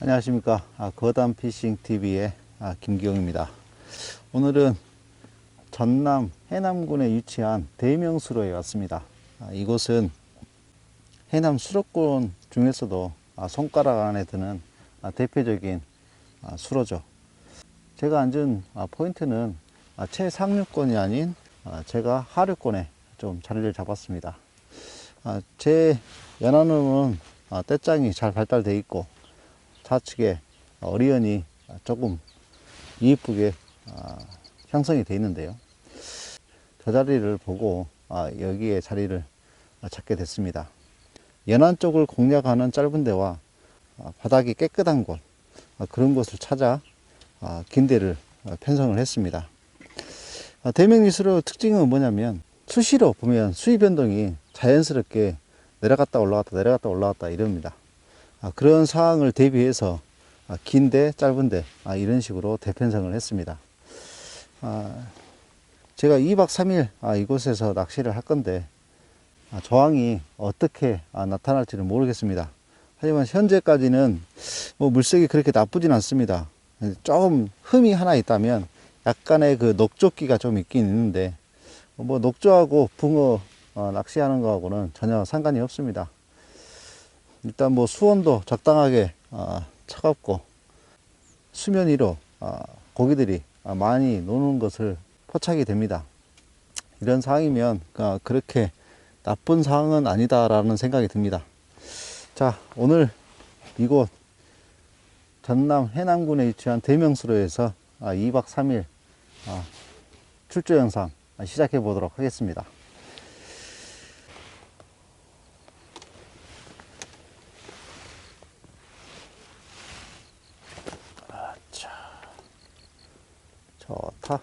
안녕하십니까. 아, 거담 피싱 TV의 아, 김기영입니다. 오늘은 전남 해남군에 위치한 대명수로에 왔습니다. 아, 이곳은 해남 수로권 중에서도 아, 손가락 안에 드는 아, 대표적인 아, 수로죠. 제가 앉은 아, 포인트는 아, 최상류권이 아닌 아, 제가 하류권에 좀 자리를 잡았습니다. 아, 제 연안음은 아, 떼장이 잘 발달되어 있고 좌측에 어리언이 조금 이쁘게 아, 형성이 되어 있는데요. 저 자리를 보고 아, 여기에 자리를 찾게 됐습니다. 연안 쪽을 공략하는 짧은 데와 아, 바닥이 깨끗한 곳 아, 그런 곳을 찾아 아, 긴 데를 아, 편성을 했습니다. 아, 대명리수로 특징은 뭐냐면 수시로 보면 수위 변동이 자연스럽게 내려갔다 올라갔다 내려갔다 올라갔다 이럽니다. 아, 그런 상황을 대비해서 아, 긴데 짧은데 아, 이런 식으로 대편성을 했습니다. 아, 제가 2박 3일 아, 이곳에서 낚시를 할 건데 아, 저항이 어떻게 아, 나타날지는 모르겠습니다. 하지만 현재까지는 뭐 물색이 그렇게 나쁘진 않습니다. 조금 흠이 하나 있다면 약간의 그 녹조기가 좀 있긴 있는데 뭐 녹조하고 붕어 어, 낚시하는 거하고는 전혀 상관이 없습니다. 일단 뭐 수온도 적당하게 어, 차갑고 수면 위로 어, 고기들이 어, 많이 노는 것을 포착이 됩니다. 이런 상황이면 어, 그렇게 나쁜 상황은 아니다라는 생각이 듭니다. 자, 오늘 이곳 전남 해남군에 위치한 대명수로에서 아, 2박 3일 아, 출조 영상 아, 시작해 보도록 하겠습니다. 좋다.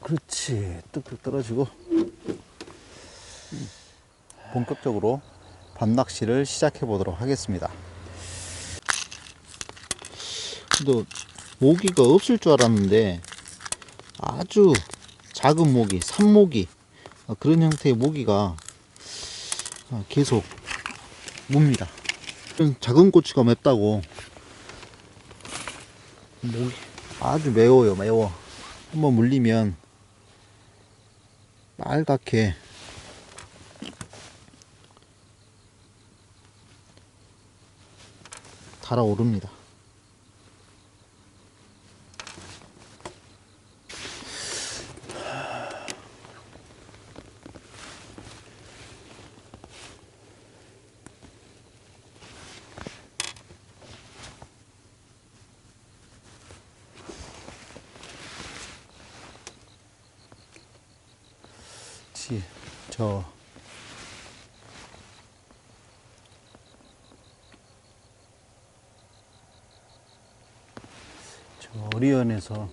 그렇지. 뚝뚝 떨어지고. 본격적으로 밤낚시를 시작해 보도록 하겠습니다. 또 모기가 없을 줄 알았는데 아주 작은 모기, 산모기 어, 그런 형태의 모기가 어, 계속 뭅니다. 작은 고추가 맵다고 모기 아주 매워요, 매워. 한번 물리면 빨갛게 달아오릅니다. 지, 저저 어리언에서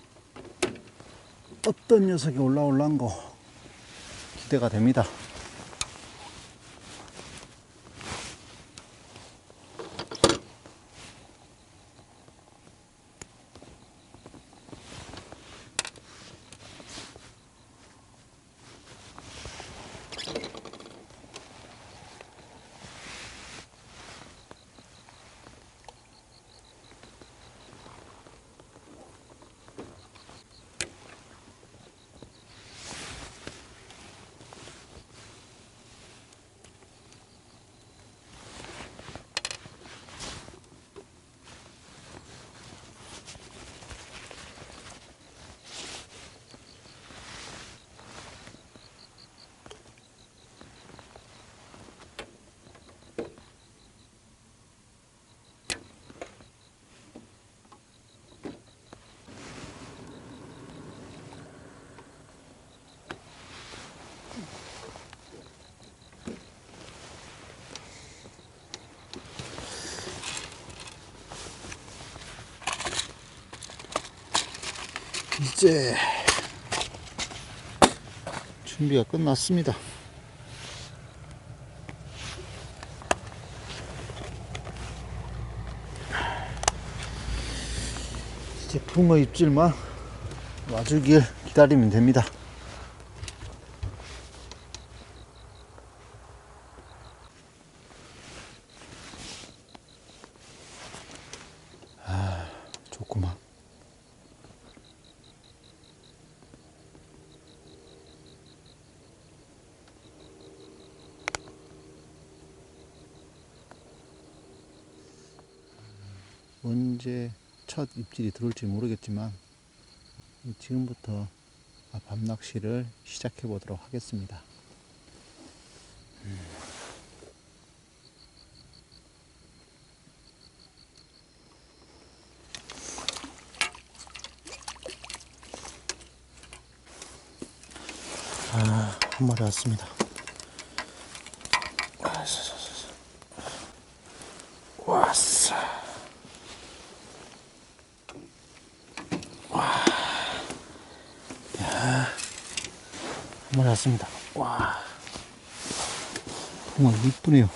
어떤 녀석이 올라올란 거 기대가 됩니다. 이제 준비가 끝났습니다. 이제 붕어 입질만 와주길 기다리면 됩니다. 좋구만. 언제 첫 입질이 들어올지 모르겠지만 지금부터 밤 낚시를 시작해 보도록 하겠습니다. 아, 한 마리 왔습니다. 왔습니다. 와. 정말 이쁘네요.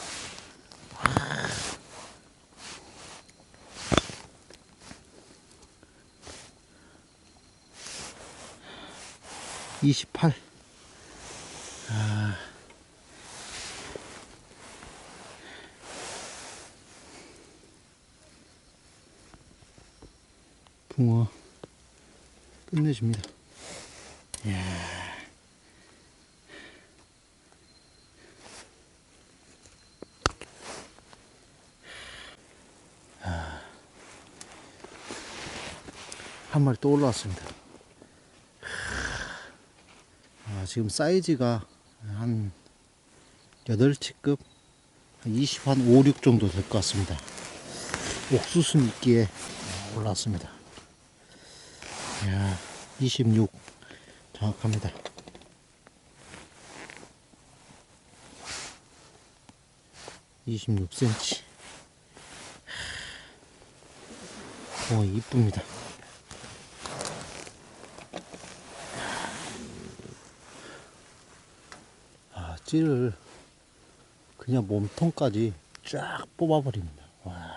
이십팔. 붕어 끝내줍니다. 한 마리 또 올라왔습니다. 아, 지금 사이즈가 한 8치급, 20, 한 5, 6 정도 될 것 같습니다. 옥수수 미끼에 올라왔습니다. 야, 26 정확합니다. (26 cm) 어 이쁩니다. 아, 찌를 그냥 몸통까지 쫙 뽑아버립니다. 와.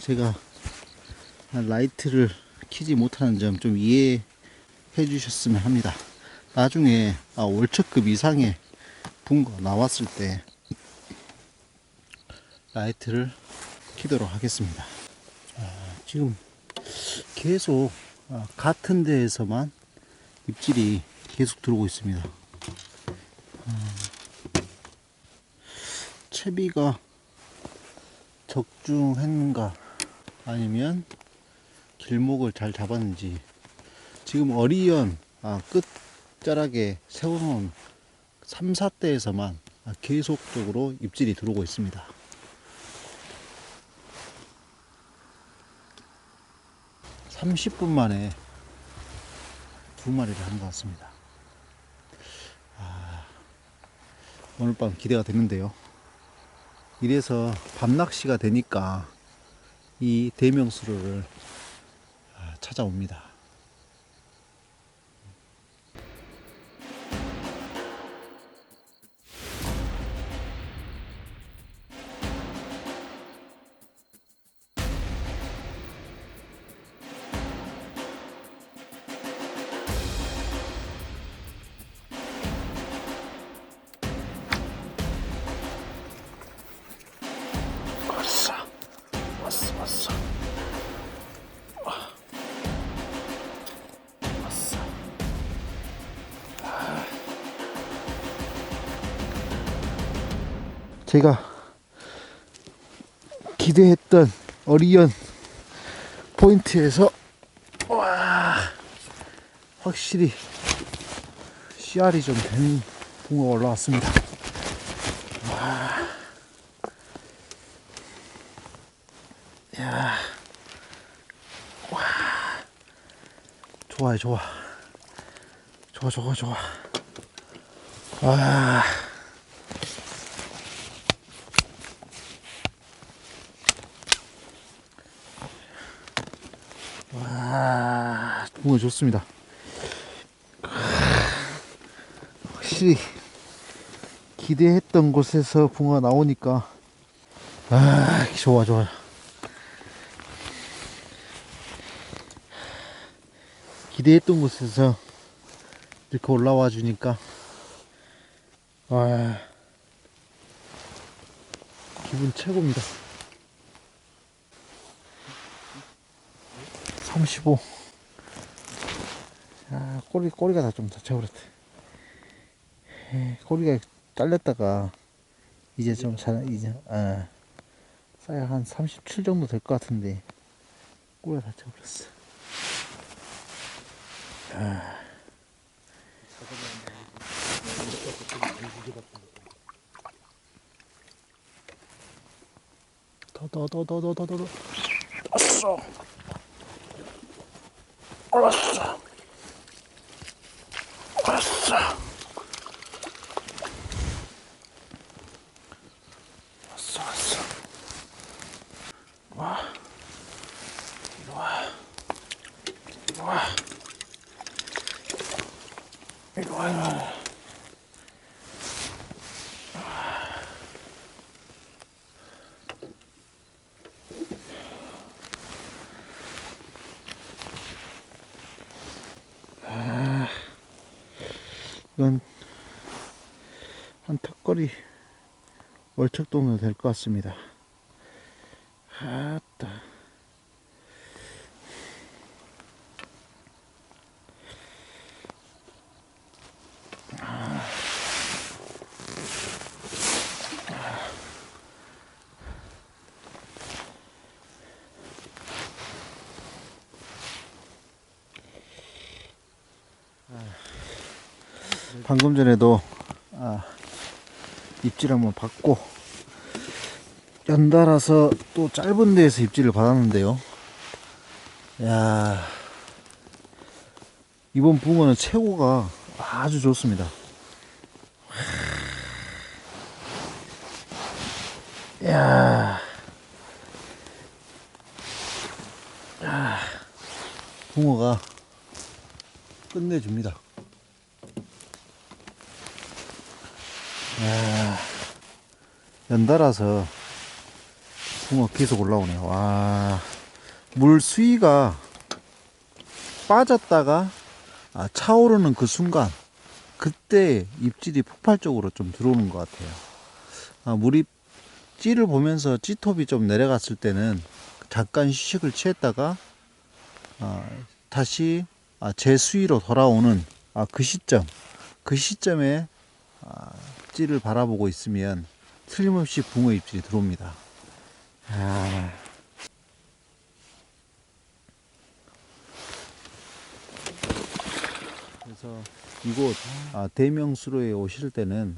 제가 라이트를 키지 못하는 점 좀 이해해 주셨으면 합니다. 나중에 아, 월척급 이상의 붕거 나왔을 때 라이트를 키도록 하겠습니다. 아, 지금 계속 아, 같은 데에서만 입질이 계속 들어오고 있습니다. 아, 채비가 적중했는가 아니면 길목을 잘 잡았는지 지금 어리연 아, 끝자락에 세워놓은 3, 4대에서만 계속적으로 입질이 들어오고 있습니다. 삼십 분 만에 두 마리를 한 것 같습니다. 아, 오늘 밤 기대가 되는데요. 이래서 밤낚시가 되니까 이 대명수로를 아, 찾아옵니다. 제가 기대했던 어리언 포인트에서 와 확실히 씨알이 좀된 붕어가 올라왔습니다. 야, 와, 좋아요, 좋아, 좋아, 좋아, 좋아. 와, 와, 붕어 좋습니다. 확실히 기대했던 곳에서 붕어 나오니까 아, 좋아, 좋아. 기대했던 곳에서 이렇게 올라와 주니까 와 기분 최고입니다 35 아, 꼬리, 꼬리가 다 좀 다쳐버렸대. 에이, 꼬리가 잘렸다가, 이제 좀 잘, 이제, 아, 싸야 한 37 정도 될 것 같은데, 꼬리가 다쳐버렸어. 아. 더, 더, 더, 더, 더, 더, 더, 더. 왔어! 올랐어! さっささっわいわいるわいるわいるわ 한 턱걸이 월척 정도 될 것 같습니다. 아따. 방금 전에도 아, 입질 한번 받고 연달아서 또 짧은 데에서 입질을 받았는데요. 야 이번 붕어는 최고가 아주 좋습니다. 야, 야 붕어가 끝내줍니다. 야, 연달아서 붕어 계속 올라오네요. 와, 물 수위가 빠졌다가 아, 차오르는 그 순간 그때 입질이 폭발적으로 좀 들어오는 것 같아요. 아, 물이 찌를 보면서 찌톱이 좀 내려갔을 때는 잠깐 휴식을 취했다가 아, 다시 아, 제 수위로 돌아오는 아, 그 시점 그 시점에 아, 입질을 바라보고 있으면 틀림없이 붕어 입질이 들어옵니다. 아. 그래서 이곳 아, 대명수로에 오실 때는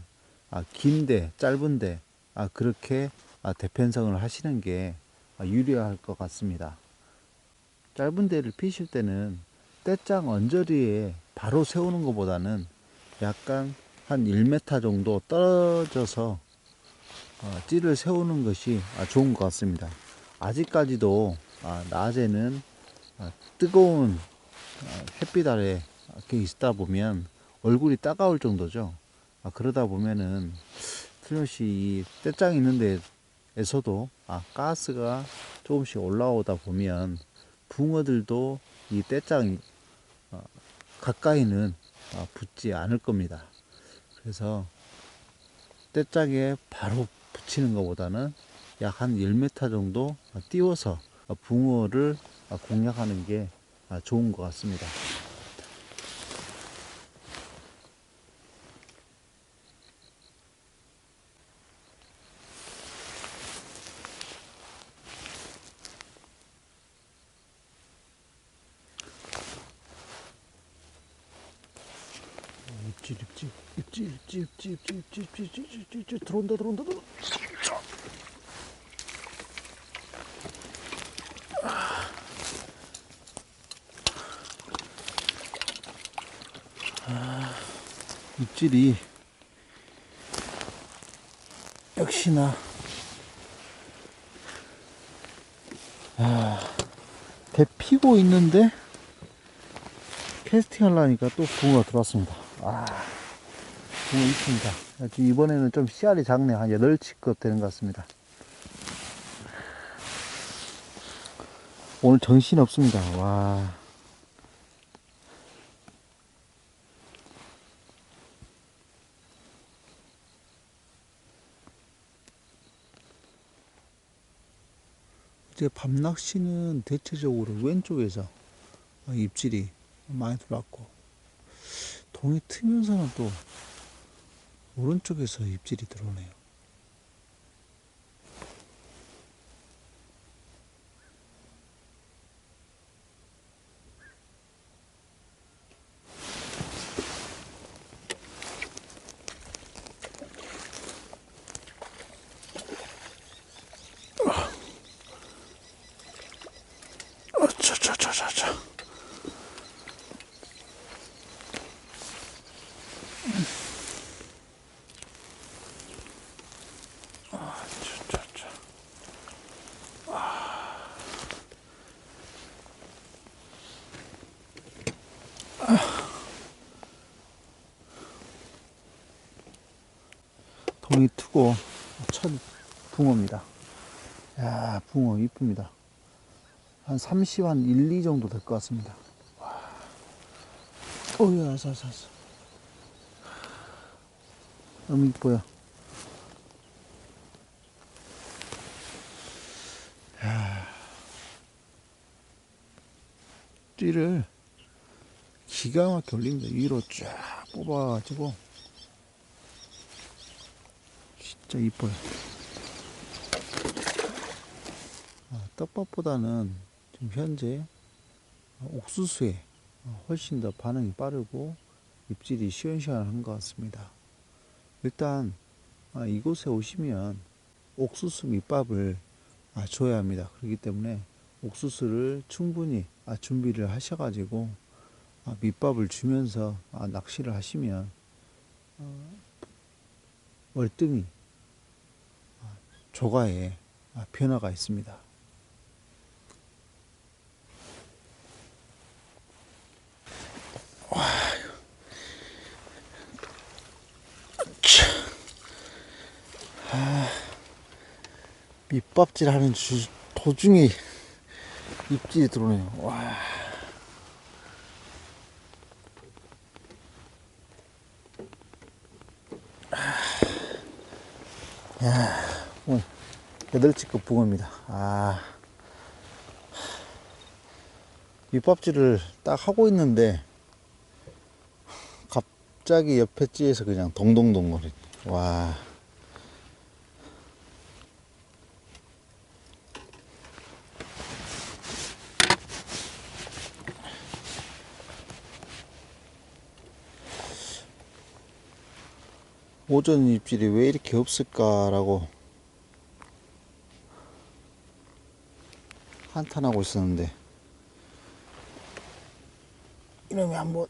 아, 긴데 짧은데 아, 그렇게 아, 대편성을 하시는 게 아, 유리할 것 같습니다. 짧은 데를 피실 때는 떼짱 언저리에 바로 세우는 것보다는 약간 한 1m 정도 떨어져서 어, 찌를 세우는 것이 아, 좋은 것 같습니다. 아직까지도 아, 낮에는 아, 뜨거운 아, 햇빛 아래 이렇게 있다 보면 얼굴이 따가울 정도죠. 아, 그러다 보면은 틀림없이 이 떼짱 있는 데에서도 아, 가스가 조금씩 올라오다 보면 붕어들도 이 떼짱 어, 가까이는 아, 붙지 않을 겁니다. 그래서 떼짝에 바로 붙이는 것보다는 약 한 1m 정도 띄워서 붕어를 공략하는 게 좋은 것 같습니다. 입질 입질 입질 입질 입질 입질 입질 입질 입질 입질 입질 들어온다 들어온다 들어온다 아, 입질이 역시나 아, 대 피고 있는데 캐스팅 하려니까 또 붕어가 들어왔습니다. 아, 네, 정말 이쁩니다. 이번에는 좀 씨알이 작네. 한 8치급 되는 것 같습니다. 오늘 정신 없습니다. 와. 이제 밤낚시는 대체적으로 왼쪽에서 어, 입질이 많이 들어왔고 동이 트면서는 또 오른쪽에서 입질이 들어오네요. 차차차차차. 동 이 트고 첫 붕어입니다. 야, 붕어 이쁩니다. 한 30, 한 1, 2 정도 될 것 같습니다. 와. 아서, 아서, 아서. 너무 이뻐요. 야. 띠를 기가 막히게 올립니다. 위로 쫙 뽑아가지고. 진짜 이뻐요. 아, 떡밥보다는 지금 현재 옥수수에 훨씬 더 반응이 빠르고 입질이 시원시원한 것 같습니다. 일단 아, 이곳에 오시면 옥수수 밑밥을 아, 줘야 합니다. 그렇기 때문에 옥수수를 충분히 아, 준비를 하셔가지고 아, 밑밥을 주면서 아, 낚시를 하시면 어, 월등히 아, 조가에 아, 변화가 있습니다. 밑밥질 하는 주, 도중에 입질이 들어오네요. 와. 8치급 붕어입니다. 아. 윗밥질을 딱 하고 있는데, 갑자기 옆에 찌에서 그냥 동동동거리. 와. 오전 입질이 왜 이렇게 없을까라고 한탄하고 있었는데. 이놈이 한번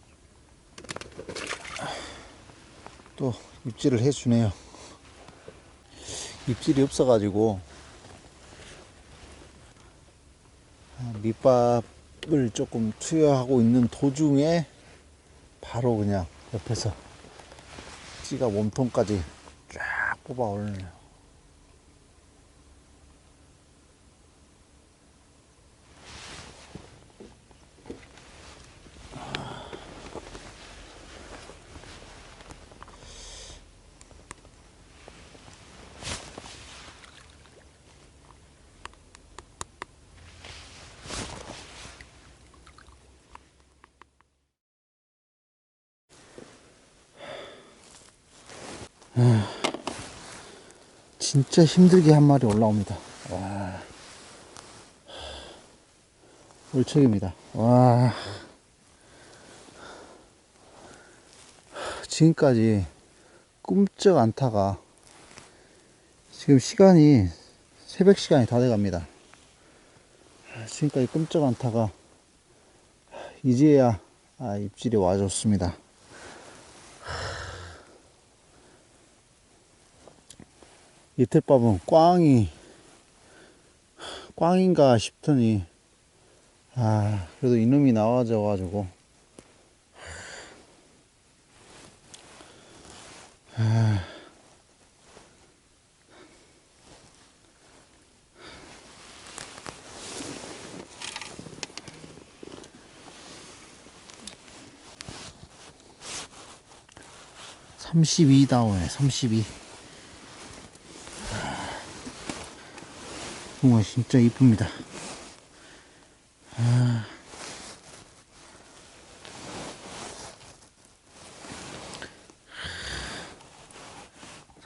또 입질을 해주네요. 입질이 없어가지고. 아, 밑밥을 조금 투여하고 있는 도중에 바로 그냥 옆에서 찌가 몸통까지 쫙 뽑아 올리네요. 진짜 힘들게 한 마리 올라옵니다. 와. 울척입니다. 와. 지금까지 꿈쩍 안 타가 지금 시간이 새벽 시간이 다 돼갑니다. 지금까지 꿈쩍 안 타가 이제야 아, 입질이 와줬습니다. 이틀밥은 꽝이 꽝인가 싶더니 아 그래도 이놈이 나와져 가지고. 아, 삼십이 다오네 삼십이 붕어 진짜 이쁩니다. 아.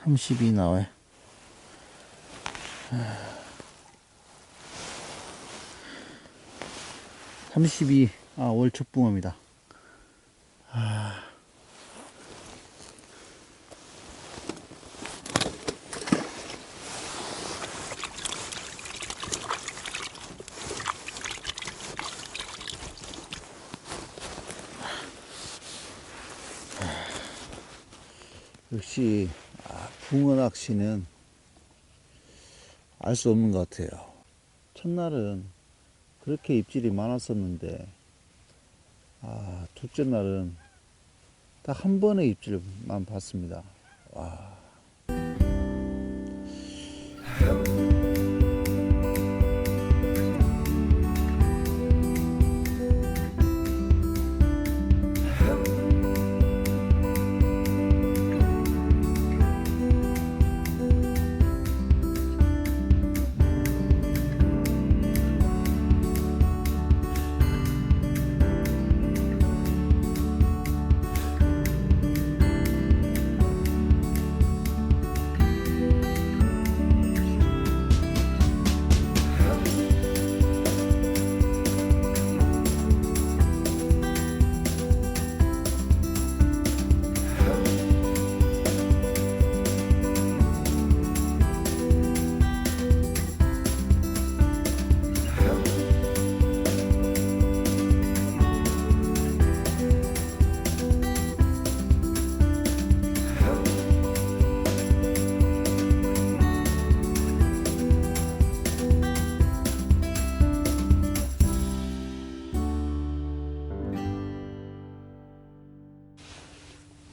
30이 나와요. 32, 아, 월초붕어입니다. 역시 아, 붕어 낚시는 알 수 없는 것 같아요. 첫날은 그렇게 입질이 많았었는데 아, 둘째 날은 딱 한 번의 입질만 봤습니다. 와.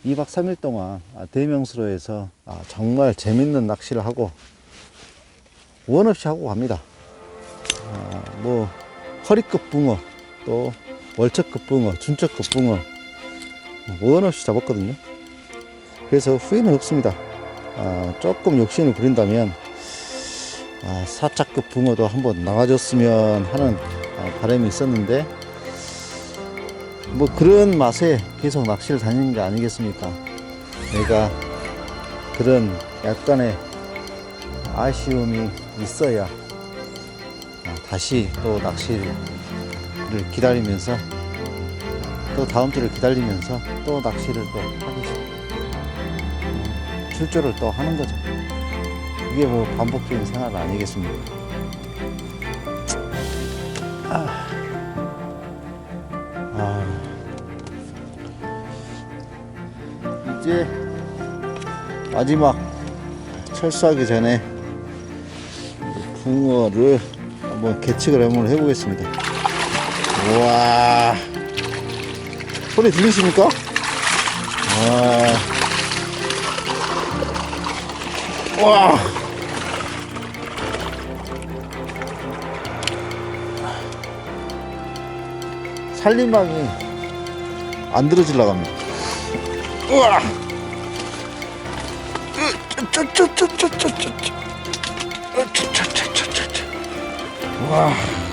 이박삼일 동안 아, 대명수로에서 아, 정말 재밌는 낚시를 하고 원 없이 하고 갑니다. 아, 뭐 허리급 붕어 또 월척급 붕어 준척급 붕어 원 없이 잡았거든요. 그래서 후회는 없습니다. 아, 조금 욕심을 부린다면 아, 사차급 붕어도 한번 나와줬으면 하는 아, 바람이 있었는데 뭐 그런 맛에 계속 낚시를 다니는 게 아니겠습니까? 내가 그런 약간의 아쉬움이 있어야 아, 다시 또 낚시를 기다리면서 또 다음 주를 기다리면서 또 낚시를 또 하기 시 출조를 또 하는 거죠. 이게 뭐 반복적인 생활 아니겠습니까? 마지막 철수하기 전에 붕어를 한번 계측을 한번 해보겠습니다. 우와. 소리 들리십니까? 와. 와. 살림방이 안 들어질라 갑니다. 우와! 와.